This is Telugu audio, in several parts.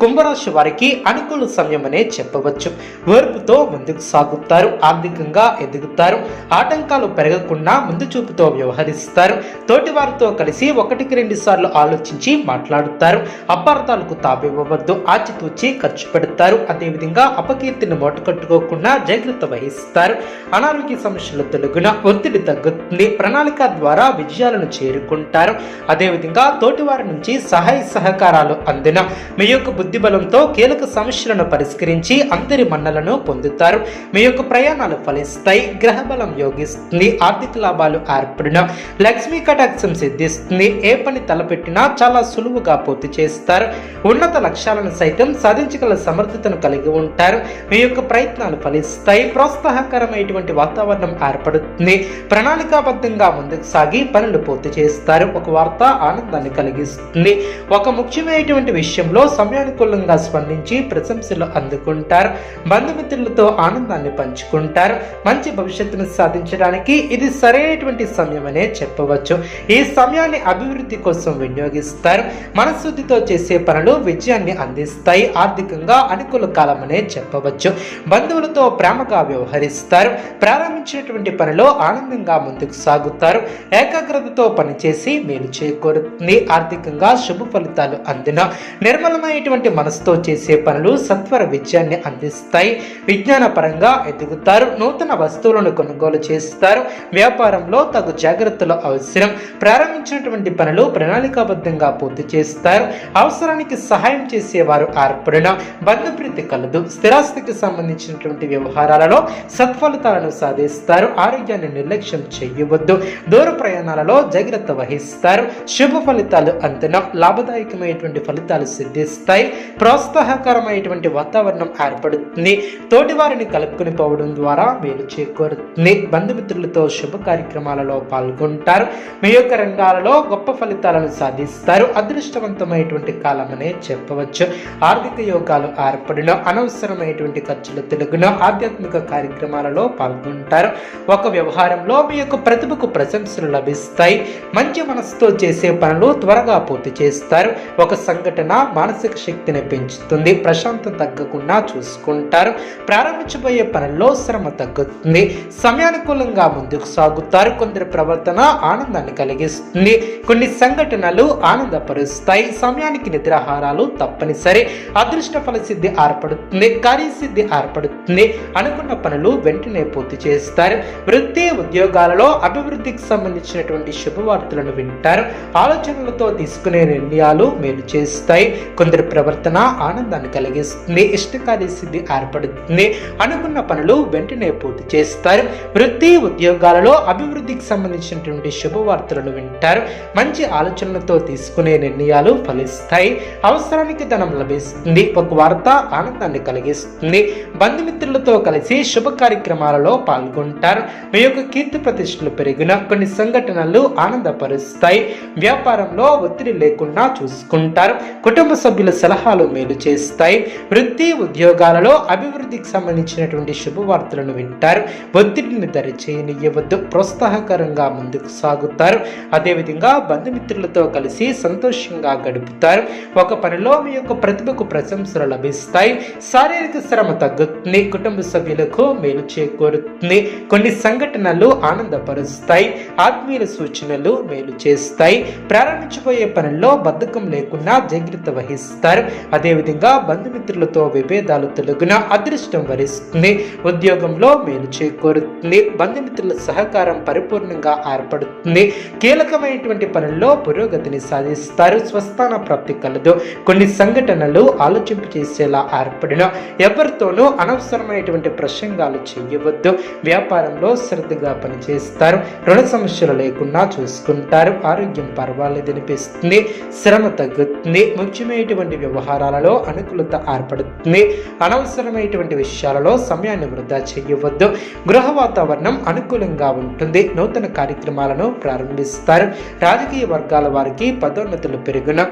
కుంభరాశి వారికి అనుకూల సమయమనే చెప్పవచ్చు. ఓర్పుతో ముందుకు సాగుతారు ఆర్థికంగా ఎదుగుతారు ఆటంకాలు పెరగకుండా ముందు చూపుతో వ్యవహరిస్తారు. తోటి వారితో కలిసి ఒకటికి రెండు సార్లు ఆలోచించి మాట్లాడుతారు. అపార్థాలకు తావివ్వవద్దు ఆచితూచి ఖర్చు పెడతారు. అదేవిధంగా అపకీర్తిని మూటకట్టుకోకుండా జాగ్రత్త వహిస్తారు. అనారోగ్య సమస్యలు తొలగున ఒత్తిడి తగ్గుతుంది. ప్రణాళిక ద్వారా విజయాలను చేరుకుంటారు. అదేవిధంగా తోటివారి నుంచి సహాయ సహకారాలు అందిన మీ యొక్క బుద్ధి బలంతో కీలక సమస్యలను పరిష్కరించి అందరి మన్నలను పొందుతారు. మీ యొక్క ప్రయాణాలు ఫలిస్తాయి. గ్రహ బలం యోగిస్తుంది. ఆర్థిక లాభాలు ఏర్పడిన లక్ష్మీ కటాక్షం సిద్ధిస్తుంది. ఏ పని తలపెట్టినా చాలా సులువుగా పూర్తి చేస్తారు. ఉన్నత లక్ష్యాలను సైతం సాధించగల సమర్థతను కలిగి ఉంటారు. మీ యొక్క ప్రయత్నాలు ఫలిస్తాయి. ప్రోత్సాహకరమైనటువంటి వాతావరణం ఏర్పడుతుంది. ప్రణాళికాబద్ధంగా ముందుకు సాగి పనులు పూర్తి చేస్తారు. ఒక వార్త ఆనందాన్ని కలిగిస్తుంది. ఒక ముఖ్యమైనటువంటి విషయంలో సమయానికి అనుకూలంగా స్పందించి ప్రశంసలు అందుకుంటారు. బంధుమిత్రులతో ఆనందాన్ని పంచుకుంటారు. మంచి భవిష్యత్తును సాధించడానికి ఇది సరైనటువంటి సమయమనే చెప్పవచ్చు. ఈ సమయాన్ని అభివృద్ధి కోసం వినియోగిస్తారు. మనశుద్ధితో చేసే పనులు విజయాన్ని అందిస్తాయి. ఆర్థికంగా అనుకూల కాలమనే చెప్పవచ్చు. బంధువులతో ప్రేమగా వ్యవహరిస్తారు. ప్రారంభించినటువంటి పనిలో ఆనందంగా ముందుకు సాగుతారు. ఏకాగ్రతతో పనిచేసి మేలు చేకూరుతుంది. ఆర్థికంగా శుభ ఫలితాలు అందిన నిర్మలమైనటువంటి మనసుతో చేసే పనులు సత్వర విజయాన్ని అందిస్తాయి. విజ్ఞానపరంగా ఎదుగుతారు. నూతన వస్తువులను కొనుగోలు చేస్తారు. వ్యాపారంలో తగు జాగ్రత్తలు అవసరం. ప్రారంభించినటువంటి పనులు ప్రణాళికాబద్ధంగా పూర్తి చేస్తారు. అవసరానికి సహాయం చేసేవారు ఏర్పడిన బంధుప్రీతి కలదు. స్థిరాస్తికి సంబంధించినటువంటి వ్యవహారాలలో సత్ఫలితాలను సాధిస్తారు. ఆరోగ్యాన్ని నిర్లక్ష్యం చేయవద్దు. దూర ప్రయాణాలలో జాగ్రత్త వహిస్తారు. శుభ ఫలితాలు అంతన లాభదాయకమైనటువంటి ఫలితాలు సిద్ధిస్తాయి. ప్రోత్సాహకరమైనటువంటి వాతావరణం ఏర్పడుతుంది. తోటివారిని కలుపుకుని పోవడం ద్వారా మేలు చేకూరుతుంది. బంధుమిత్రులతో శుభ కార్యక్రమాలలో పాల్గొంటారు. మీ యొక్క రంగాలలో గొప్ప ఫలితాలను సాధిస్తారు. అదృష్టవంతమైనటువంటి కాలమనే చెప్పవచ్చు. ఆర్థిక యోగాలు ఏర్పడిన అనవసరమైనటువంటి ఖర్చులు తెలుగున ఆధ్యాత్మిక కార్యక్రమాలలో పాల్గొంటారు. ఒక వ్యవహారంలో మీ యొక్క ప్రతిభకు ప్రశంసలు లభిస్తాయి. మంచి మనసుతో చేసే పనులు త్వరగా పూర్తి చేస్తారు. ఒక సంఘటన మానసిక శక్తి శక్తిని పెంచుతుంది ప్రశాంతత తగ్గకుండా చూసుకుంటారు ప్రారంభించబోయే పనుల్లో శ్రమ తగ్గుతుంది సమయానుకూలంగా ముందుకు సాగుతారు కొందరి ప్రవర్తన ఆనందాన్ని కలిగిస్తుంది కొన్ని సంఘటనలు ఆనందపరుస్తాయి సమయానికి నిద్రాహారాలు తప్పనిసరి అదృష్ట ఫలసిద్ధి ఏర్పడుతుంది కార్యసిద్ధి ఏర్పడుతుంది అనుకున్న పనులు వెంటనే పూర్తి చేస్తారు వృత్తి ఉద్యోగాలలో అభివృద్ధికి సంబంధించినటువంటి శుభవార్తలను వింటారు ఆలోచనలతో తీసుకునే నిర్ణయాలు మేలు చేస్తాయి కొందరు ప్రవర్తన ఆనందాన్ని కలిగిస్తుంది ఇష్టకారి సిద్ధి ఏర్పడుతుంది. అనుకున్న పనులు వెంటనే పూర్తి చేస్తారు. వృత్తి ఉద్యోగాలలో అభివృద్ధికి సంబంధించినటువంటి శుభవార్తలను వింటారు. మంచి ఆలోచనలతో తీసుకునే నిర్ణయాలు ఫలిస్తాయి. అవసరానికి ధనం లభిస్తుంది. ఒక వార్త ఆనందాన్ని కలిగిస్తుంది. బంధుమిత్రులతో కలిసి శుభ కార్యక్రమాలలో పాల్గొంటారు. మీ యొక్క కీర్తి ప్రతిష్టలు పెరిగిన కొన్ని సంఘటనలు ఆనందపరుస్తాయి. వ్యాపారంలో ఒత్తిడి లేకుండా చూసుకుంటారు. కుటుంబ సభ్యుల సలహా సలహాలు మేలు చేస్తాయి. వృత్తి ఉద్యోగాలలో అభివృద్ధికి సంబంధించినటువంటి శుభవార్తలను వింటారు. ఒత్తిడిని దరి చేయనివ్వద్దు ప్రోత్సాహకరంగా ముందుకు సాగుతారు. అదేవిధంగా బంధుమిత్రులతో కలిసి సంతోషంగా గడుపుతారు. ఒక పనిలో మీ యొక్క ప్రతిభకు ప్రశంసలు లభిస్తాయి. శారీరక శ్రమ తగ్గుతుంది. కుటుంబ సభ్యులకు మేలు చేకూరుతుంది. కొన్ని సంఘటనలు ఆనందపరుస్తాయి. ఆత్మీయుల సూచనలు మేలు చేస్తాయి. ప్రారంభించబోయే పనుల్లో బద్ధకం లేకుండా జాగ్రత్త వహిస్తారు. అదేవిధంగా బంధుమిత్రులతో విభేదాలు తొలగిన అదృష్టం వరిస్తుంది. ఉద్యోగంలో మేలు చేకూరుతుంది. బంధుమిత్రుల సహకారం పరిపూర్ణంగా ఏర్పడుతుంది. కీలకమైనటువంటి పనుల్లో పురోగతిని సాధిస్తారు. స్వస్థాన ప్రాప్తి కలదు. కొన్ని సంఘటనలు ఆలోచింపు చేసేలా ఏర్పడిన ఎవరితోనూ అనవసరమైనటువంటి ప్రసంగాలు చేయవద్దు. వ్యాపారంలో శ్రద్ధగా పనిచేస్తారు. రుణ సమస్యలు లేకుండా చూసుకుంటారు. ఆరోగ్యం పర్వాలేదనిపిస్తుంది. శ్రమ తగ్గుతుంది. ముఖ్యమైనటువంటి వ్యవహారాలలో అనుకూలత ఏర్పడుతుంది. అనవసరమైనటువంటి విషయాలలో సమయాన్ని వృధా చేయవద్దు. గృహ వాతావరణం అనుకూలంగా ఉంటుంది. నూతన కార్యక్రమాలను ప్రారంభిస్తారు. రాజకీయ వర్గాల వారికి పదోన్నతులు పెరుగున.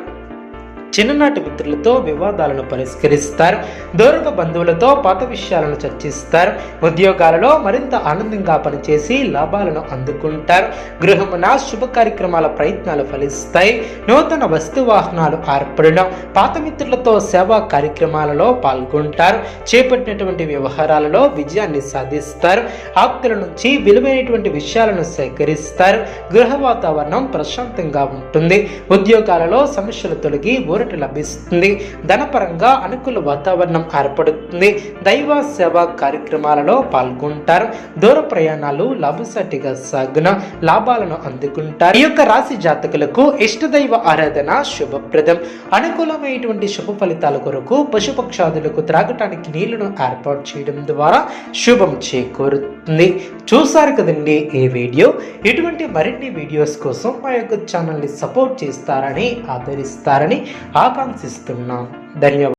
చిన్ననాటి మిత్రులతో వివాదాలను పరిష్కరిస్తారు దూరపు బంధువులతో పాత విషయాలను చర్చిస్తారు ఉద్యోగాలలో మరింత ఆనందంగా పనిచేసి లాభాలను అందుకుంటారు. గృహమున శుభ కార్యక్రమాల ప్రయత్నాలు ఫలిస్తాయి. నూతన వస్తు వాహనాలు ఏర్పడడం పాత మిత్రులతో సేవా కార్యక్రమాలలో పాల్గొంటారు. చేపట్టినటువంటి వ్యవహారాలలో విజయాన్ని సాధిస్తారు. ఆప్తుల నుంచి విలువైనటువంటి విషయాలను సేకరిస్తారు. గృహ వాతావరణం ప్రశాంతంగా ఉంటుంది. ఉద్యోగాలలో సమస్యలు తొలగి మొదట లభిస్తుంది. ధనపరంగా అనుకూల వాతావరణం ఏర్పడుతుంది. దైవ సేవా కార్యక్రమాలలో పాల్గొంటారు. దూర ప్రయాణాలు లాభసాటిగా సాగున లాభాలను అందుకుంటారు. ఈ యొక్క రాశి జాతకులకు ఇష్టదైవ ఆరాధన శుభప్రదం. అనుకూలమైనటువంటి శుభ ఫలితాల కొరకు పశుపక్షాదులకు త్రాగటానికి నీళ్ళను ఏర్పాటు చేయడం ద్వారా శుభం చేకూరుతుంది. చూసారు కదండి ఈ వీడియో? ఇటువంటి మరిన్ని వీడియోస్ కోసం మా యొక్క ఛానల్ని సపోర్ట్ చేస్తారని ఆదరిస్తారని ఆకాంక్షిస్తున్నాం. ధన్యవాదాలు.